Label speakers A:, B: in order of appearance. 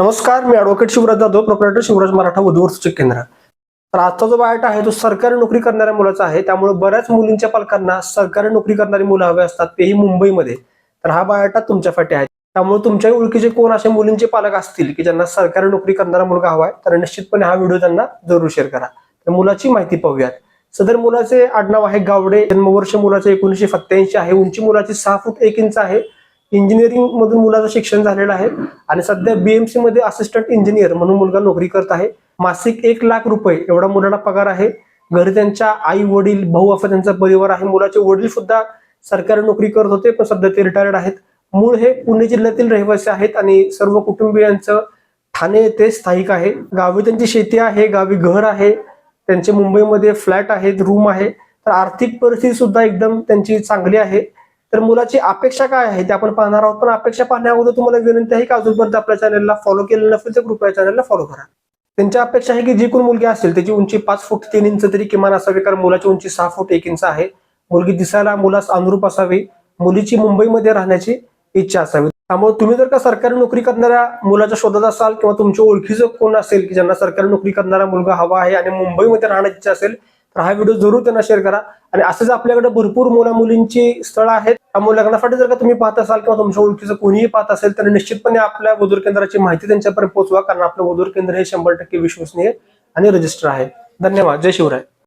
A: नमस्कार मी advocate Shivraj Jadhav proprietor Shivraj Maratha वधूवर सूचक केंद्र. तर आजचा जो बायोटा आहे तो सरकारी नोकरी करणाऱ्या मुलाचा आहे. त्यामुळे बऱ्याच मुलींच्या पालकांना सरकारी नोकरी करणारी मुलं हवे असतात तेही मुंबईमध्ये. तर हा बायोटा तुमच्यासाठी आहे. त्यामुळे तुमच्या ओळखीचे कोण असे मुलींचे पालक असतील की ज्यांना सरकारी नोकरी करणारा मुलगा हवा आहे तर निश्चितपणे हा व्हिडिओ त्यांना जरूर शेअर करा. तर मुलाची माहिती पाहूयात. सदर मुलाचे आडनाव आहे गावडे. जन्मवर्ष मुलाचे एकोणीसशे सत्त्याऐंशी आहे. उंची मुलाची सहा फूट एक इंच आहे. इंजिनिअरिंग मधून मुलाचं शिक्षण झालेलं आहे. आणि सध्या बीएमसी मध्ये असिस्टंट इंजिनियर म्हणून मुलगा नोकरी करत आहे. मासिक एक लाख रुपये एवढा मुलाला पगार आहे. घरी त्यांच्या आई वडील भाऊ असा त्यांचा परिवार आहे. मुलाचे वडील सुद्धा सरकारी नोकरी करत होते पण सध्या ते रिटायर्ड आहेत. मूळ हे पुणे जिल्ह्यातील रहिवासी आहेत आणि सर्व कुटुंबियांचं ठाणे येथे स्थायिक आहे. गावी त्यांची शेती आहे गावी घर आहे. त्यांचे मुंबईमध्ये फ्लॅट आहेत रूम आहे. तर आर्थिक परिस्थिती सुद्धा एकदम त्यांची चांगली आहे. तर मुलाची अपेक्षा काय आहे ते आपण पाहणार आहोत. पण अपेक्षा पाहण्या अगोदर तुम्हाला विनंती आहे की अजूनपर्यंत आपल्या चॅनलला फॉलो केलेलं नसेल तर कृपया चॅनलला फॉलो करा. त्यांच्या अपेक्षा आहे की जी कोण मुलगी असेल त्याची उंची पाच फूट तीन इंच तरी किमान असावी कारण मुलाची उंची सहा फूट एक इंच आहे. मुलगी दिसायला मुलास अनुरूप असावी. मुलीची मुंबईमध्ये राहण्याची इच्छा असावी. त्यामुळे तुम्ही जर का सरकारी नोकरी करणाऱ्या मुलाच्या शोधात असाल किंवा तुमच्या ओळखीचं कोण असेल की ज्यांना सरकारी नोकरी करणारा मुलगा हवा आहे आणि मुंबईमध्ये राहण्याची इच्छा असेल तर हा व्हिडिओ जरूर त्यांना शेअर करा. आणि असंच आपल्याकडे भरपूर मुला मुलींची स्थळं आहेत. त्यामुळे लग्नासाठी जर का तुम्ही पाहत असाल किंवा तुमच्या ओळखीचं कोणीही पाहत असेल तर निश्चितपणे आपल्या वधूर केंद्राची माहिती त्यांच्यापर्यंत पोहोचवा कारण आपलं वधूर केंद्र हे शंभर टक्के विश्वसनीय आणि रजिस्टर आहे. धन्यवाद. जय शिवराय.